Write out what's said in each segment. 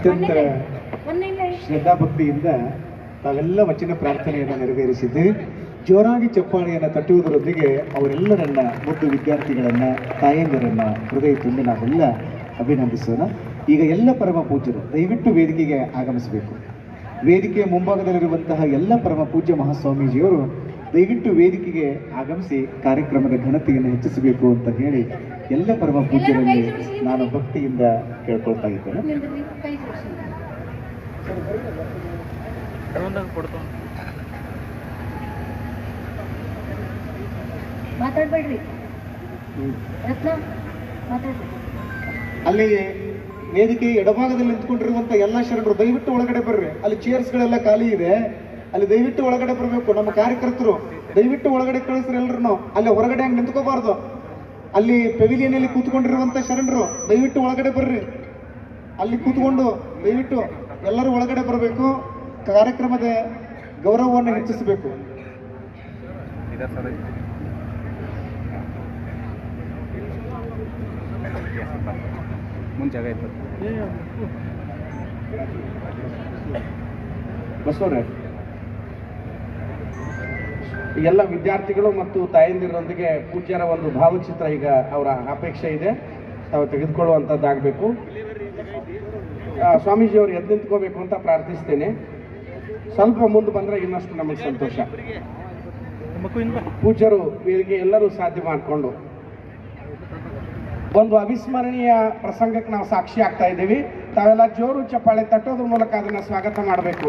ಅತ್ಯಂತ ಶ್ರದ್ಧಾಭಕ್ತಿಯಿಂದ ತಾವೆಲ್ಲ ವಚನ ಪ್ರಾರ್ಥನೆಯನ್ನು ನೆರವೇರಿಸಿದ್ದು ಜೋರಾಗಿ ಚಪ್ಪಾಳೆಯನ್ನು ತಟ್ಟುವುದರೊಂದಿಗೆ ಅವರೆಲ್ಲರನ್ನ ಮುದ್ದು ವಿದ್ಯಾರ್ಥಿಗಳನ್ನ ತಾಯಂದಿರನ್ನ ಹೃದಯ ತುಂಬಿ ನಾವೆಲ್ಲ ಅಭಿನಂದಿಸೋಣ. ಈಗ ಎಲ್ಲ ಪರಮ ಪೂಜ್ಯರು ದಯವಿಟ್ಟು ವೇದಿಕೆಗೆ ಆಗಮಿಸಬೇಕು. ವೇದಿಕೆಯ ಮುಂಭಾಗದಲ್ಲಿರುವಂತಹ ಎಲ್ಲ ಪರಮ ಪೂಜ್ಯ ಮಹಾಸ್ವಾಮೀಜಿಯವರು ದಯವಿಟ್ಟು ವೇದಿಕೆಗೆ ಆಗಮಿಸಿ ಕಾರ್ಯಕ್ರಮದ ಘನತೆಯನ್ನು ಹೆಚ್ಚಿಸಬೇಕು ಅಂತ ಹೇಳಿ ಎಲ್ಲ ಪರಮ ಪೂಜ್ಯರಲ್ಲಿ ನಾನು ಭಕ್ತಿಯಿಂದ ಕೇಳ್ಕೊಳ್ತಾ ಇದ್ದೇನೆ. ಅಲ್ಲಿ ವೇದಿಕೆ ಎಡಭಾಗದಲ್ಲಿ ನಿಂತ್ಕೊಂಡಿರುವಂತ ಎಲ್ಲ ಶರಣರು ದಯವಿಟ್ಟು ಒಳಗಡೆ ಬರ್ರಿ. ಅಲ್ಲಿ ಚೇರ್ಸ್ ಗಳೆಲ್ಲ ಖಾಲಿ ಇದೆ. ಅಲ್ಲಿ ದಯವಿಟ್ಟು ಒಳಗಡೆ ಬರಬೇಕು. ನಮ್ಮ ಕಾರ್ಯಕರ್ತರು ದಯವಿಟ್ಟು ಒಳಗಡೆ ಕಳಿಸ್ರಿ ಎಲ್ರು ಅಲ್ಲಿ ಹೊರಗಡೆ ಹಂಗೆ ನಿಂತ್ಕೋಬಾರ್ದು. ಅಲ್ಲಿ ಪೆವಿಲಿಯನ್ ಅಲ್ಲಿ ಕೂತ್ಕೊಂಡಿರುವಂತ ಶರಣರು ದಯವಿಟ್ಟು ಒಳಗಡೆ ಬರ್ರಿ. ಅಲ್ಲಿ ಕೂತ್ಕೊಂಡು ದಯವಿಟ್ಟು ಎಲ್ಲರೂ ಒಳಗಡೆ ಬರಬೇಕು. ಕಾರ್ಯಕ್ರಮದ ಗೌರವವನ್ನು ಹೆಚ್ಚಿಸಬೇಕು. ಮುಂಚೆ ಬಸವರಾಜ್ ಎಲ್ಲ ವಿದ್ಯಾರ್ಥಿಗಳು ಮತ್ತು ತಾಯಂದಿರೊಂದಿಗೆ ಪೂಜ್ಯರ ಒಂದು ಭಾವಚಿತ್ರ ಈಗ ಅವರ ಅಪೇಕ್ಷೆ ಇದೆ. ತಾವು ತೆಗೆದುಕೊಳ್ಳುವಂಥದ್ದಾಗಬೇಕು ಸ್ವಾಮೀಜಿ ಅವರು ಎದ್ದು ನಿಂತ್ಕೋಬೇಕು ಅಂತ ಪ್ರಾರ್ಥಿಸ್ತೇನೆ. ಸ್ವಲ್ಪ ಮುಂದೆ ಬಂದರೆ ಇನ್ನಷ್ಟು ನಮಗೆ ಸಂತೋಷ. ಪೂಜ್ಯರು ವೇದಿಕೆ ಎಲ್ಲರೂ ಸಾಧ್ಯ ಮಾಡಿಕೊಂಡು ಒಂದು ಅವಿಸ್ಮರಣೀಯ ಪ್ರಸಂಗಕ್ಕೆ ನಾವು ಸಾಕ್ಷಿ ಆಗ್ತಾ ಇದ್ದೀವಿ. ತಾವೆಲ್ಲ ಜೋರು ಚಪ್ಪಾಳೆ ತಟ್ಟೋದ್ರ ಮೂಲಕ ಅದನ್ನು ಸ್ವಾಗತ ಮಾಡಬೇಕು.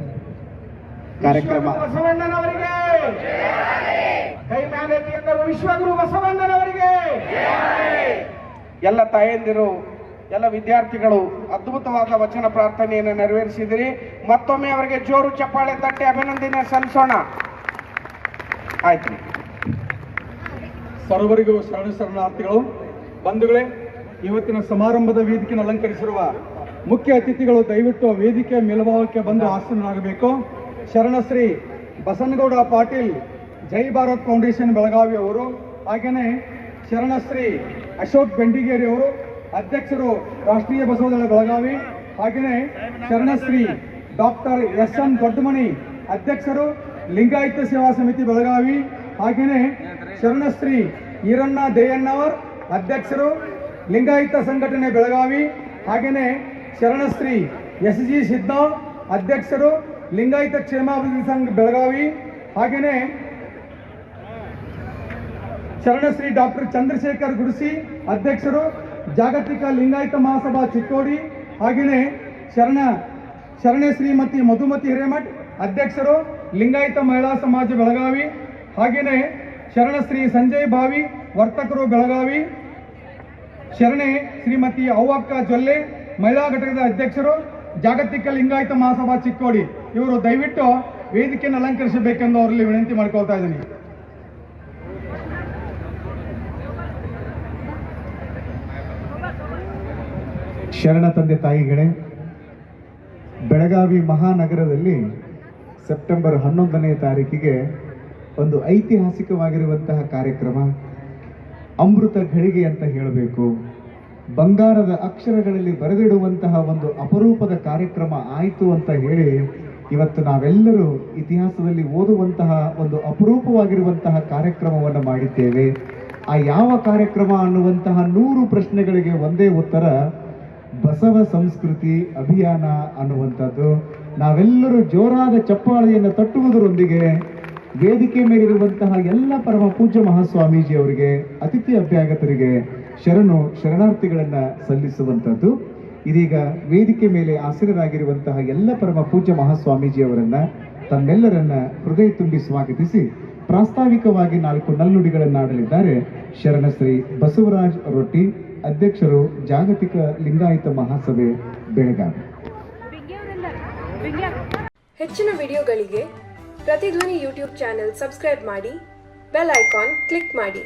ಕಾರ್ಯಕ್ರಮ. ಬಸವಣ್ಣನವರಿಗೆ. ಕೈ ಮೇಲೆ ಎಂದರು ವಿಶ್ವಗುರು ಬಸವಣ್ಣನವರಿಗೆ. ಎಲ್ಲ ತಾಯಂದಿರು ಎಲ್ಲ ವಿದ್ಯಾರ್ಥಿಗಳು ಅದ್ಭುತವಾದ ವಚನ ಪ್ರಾರ್ಥನೆಯನ್ನು ನೆರವೇರಿಸಿದಿರಿ. ಮತ್ತೊಮ್ಮೆ ಅವರಿಗೆ ಜೋರು ಚಪ್ಪಾಳೆ ತಟ್ಟೆ ಅಭಿನಂದನೆ ಸಲ್ಲಿಸೋಣ. ಆಯ್ತು. ಸರ್ವರಿಗೂ ಶರಣ ಶರಣಾರ್ಥಿಗಳು ಬಂಧುಗಳೇ ಇವತ್ತಿನ ಸಮಾರಂಭದ ವೇದಿಕೆಯನ್ನು ಅಲಂಕರಿಸಿರುವ ಮುಖ್ಯ ಅತಿಥಿಗಳು ದಯವಿಟ್ಟು ವೇದಿಕೆ ಮೇಲ್ಭಾವಕ್ಕೆ ಬಂದು ಆಸೀನರಾಗಬೇಕು. ಶರಣಶ್ರೀ ಬಸನಗೌಡ ಪಾಟೀಲ್ ಜೈ ಭಾರತ್ ಫೌಂಡೇಶನ್ ಬೆಳಗಾವಿ ಅವರು ಹಾಗೆಯೇ ಶರಣಶ್ರೀ ಅಶೋಕ್ ಬೆಂಡಿಗೇರಿ ಅವರು, ಅಧ್ಯಕ್ಷರು ರಾಷ್ಟ್ರೀಯ ಬಸವದಳ ಬೆಳಗಾವಿ ಹಾಗೆಯೇ Sharanashri doctor S N Doddamani ಅಧ್ಯಕ್ಷರು ಲಿಂಗಾಯತ ಸೇವಾ ಸಮಿತಿ ಬೆಳಗಾವಿ ಹಾಗೆಯೇ ಶರಣಶ್ರೀ ಈರಣ್ಣ ದೇಯಣ್ಣವರ್ ಅಧ್ಯಕ್ಷರು ಲಿಂಗಾಯತ ಸಂಘಟನೆ ಬೆಳಗಾವಿ ಹಾಗೆಯೇ ಶರಣಶ್ರೀ ಎಸ್ ಜಿ ಸಿದ್ದ ಅಧ್ಯಕ್ಷರು ಲಿಂಗಾಯತ ಕ್ಷೇಮಾಭಿವೃದ್ಧಿ ಸಂಘ ಬೆಳಗಾವಿ ಹಾಗೆಯೇ ಶರಣಶ್ರೀ ಡಾಕ್ಟರ್ ಚಂದ್ರಶೇಖರ್ ಗುಡಿಸಿ ಅಧ್ಯಕ್ಷರು, ಜಾಗತಿಕ ಲಿಂಗಾಯತ ಮಹಾಸಭಾ ಚಿಕ್ಕೋಡಿ ಹಾಗೆಯೇ ಶರಣ ಶರಣೆ ಶ್ರೀಮತಿ ಮಧುಮತಿ ಹಿರೇಮಠ್ ಅಧ್ಯಕ್ಷರು, ಲಿಂಗಾಯತ ಮಹಿಳಾ ಸಮಾಜ ಬೆಳಗಾವಿ ಹಾಗೆಯೇ ಶರಣಶ್ರೀ ಸಂಜಯ್ ಭಾವಿ ವರ್ತಕರು ಬೆಳಗಾವಿ, ಶರಣೆ ಶ್ರೀಮತಿ ಅವ್ವಕ್ಕ ಜೊಲ್ಲೆ ಮಹಿಳಾ ಘಟಕದ ಅಧ್ಯಕ್ಷರು, ಜಾಗತಿಕ ಲಿಂಗಾಯತ ಮಹಾಸಭಾ ಚಿಕ್ಕೋಡಿ. ಇವರು ದಯವಿಟ್ಟು ವೇದಿಕೆಯನ್ನು ಅಲಂಕರಿಸಬೇಕೆಂದು ಅವರಲ್ಲಿ ವಿನಂತಿ ಮಾಡ್ಕೊಳ್ತಾ ಇದ್ದೀನಿ. ಶರಣ ತಂದೆ ತಾಯಿಗಳೇ ಬೆಳಗಾವಿ ಮಹಾನಗರದಲ್ಲಿ ಸೆಪ್ಟೆಂಬರ್ ಹನ್ನೊಂದನೇ ತಾರೀಕಿಗೆ ಒಂದು ಐತಿಹಾಸಿಕವಾಗಿರುವಂತಹ ಕಾರ್ಯಕ್ರಮ, ಅಮೃತ ಘಳಿಗೆ ಅಂತ ಹೇಳಬೇಕು. ಬಂಗಾರದ ಅಕ್ಷರಗಳಲ್ಲಿ ಬರೆದಿಡುವಂತಹ ಒಂದು ಅಪರೂಪದ ಕಾರ್ಯಕ್ರಮ ಆಯಿತು ಅಂತ ಹೇಳಿ ಇವತ್ತು ನಾವೆಲ್ಲರೂ ಇತಿಹಾಸದಲ್ಲಿ ಓದುವಂತಹ ಒಂದು ಅಪರೂಪವಾಗಿರುವಂತಹ ಕಾರ್ಯಕ್ರಮವನ್ನು ಮಾಡಿದ್ದೇವೆ. ಆ ಯಾವ ಕಾರ್ಯಕ್ರಮ ಅನ್ನುವಂತಹ ನೂರು ಪ್ರಶ್ನೆಗಳಿಗೆ ಒಂದೇ ಉತ್ತರ, ಬಸವ ಸಂಸ್ಕೃತಿ ಅಭಿಯಾನ ಅನ್ನುವಂಥದ್ದು. ನಾವೆಲ್ಲರೂ ಜೋರಾದ ಚಪ್ಪಾಳೆಯನ್ನು ತಟ್ಟುವುದರೊಂದಿಗೆ ವೇದಿಕೆ ಮೇಲಿರುವಂತಹ ಎಲ್ಲ ಪರಮ ಪೂಜ್ಯ ಮಹಾಸ್ವಾಮೀಜಿ ಅವರಿಗೆ ಅತಿಥಿ ಅಭ್ಯಾಗತರಿಗೆ ಶರಣು ಶರಣಾರ್ಥಿಗಳನ್ನು ಸಲ್ಲಿಸುವಂಥದ್ದು. ಇದೀಗ ವೇದಿಕೆ ಮೇಲೆ ಆಸೀನರಾಗಿರುವಂತಹ ಎಲ್ಲ ಪರಮ ಪೂಜ್ಯ ಮಹಾಸ್ವಾಮೀಜಿಯವರನ್ನ ತಮ್ಮೆಲ್ಲರನ್ನ ಹೃದಯ ತುಂಬಿ ಸ್ವಾಗತಿಸಿ ಪ್ರಾಸ್ತಾವಿಕವಾಗಿ ನಾಲ್ಕು ನಲ್ನುಡಿಗಳನ್ನಾಡಲಿದ್ದಾರೆ ಶರಣಶ್ರೀ ಬಸವರಾಜ್ ರೊಟ್ಟಿ, ಅಧ್ಯಕ್ಷರು ಜಾಗತಿಕ ಲಿಂಗಾಯತ ಮಹಾಸಭೆ ಬೆಳಗಾವಿ. ಹೆಚ್ಚಿನ ವಿಡಿಯೋಗಳಿಗೆ ಪ್ರತಿಧ್ವನಿ ಯೂಟ್ಯೂಬ್ ಚಾನೆಲ್ ಸಬ್ಸ್ಕ್ರೈಬ್ ಮಾಡಿ, ಬೆಲ್ ಐಕಾನ್ ಕ್ಲಿಕ್ ಮಾಡಿ.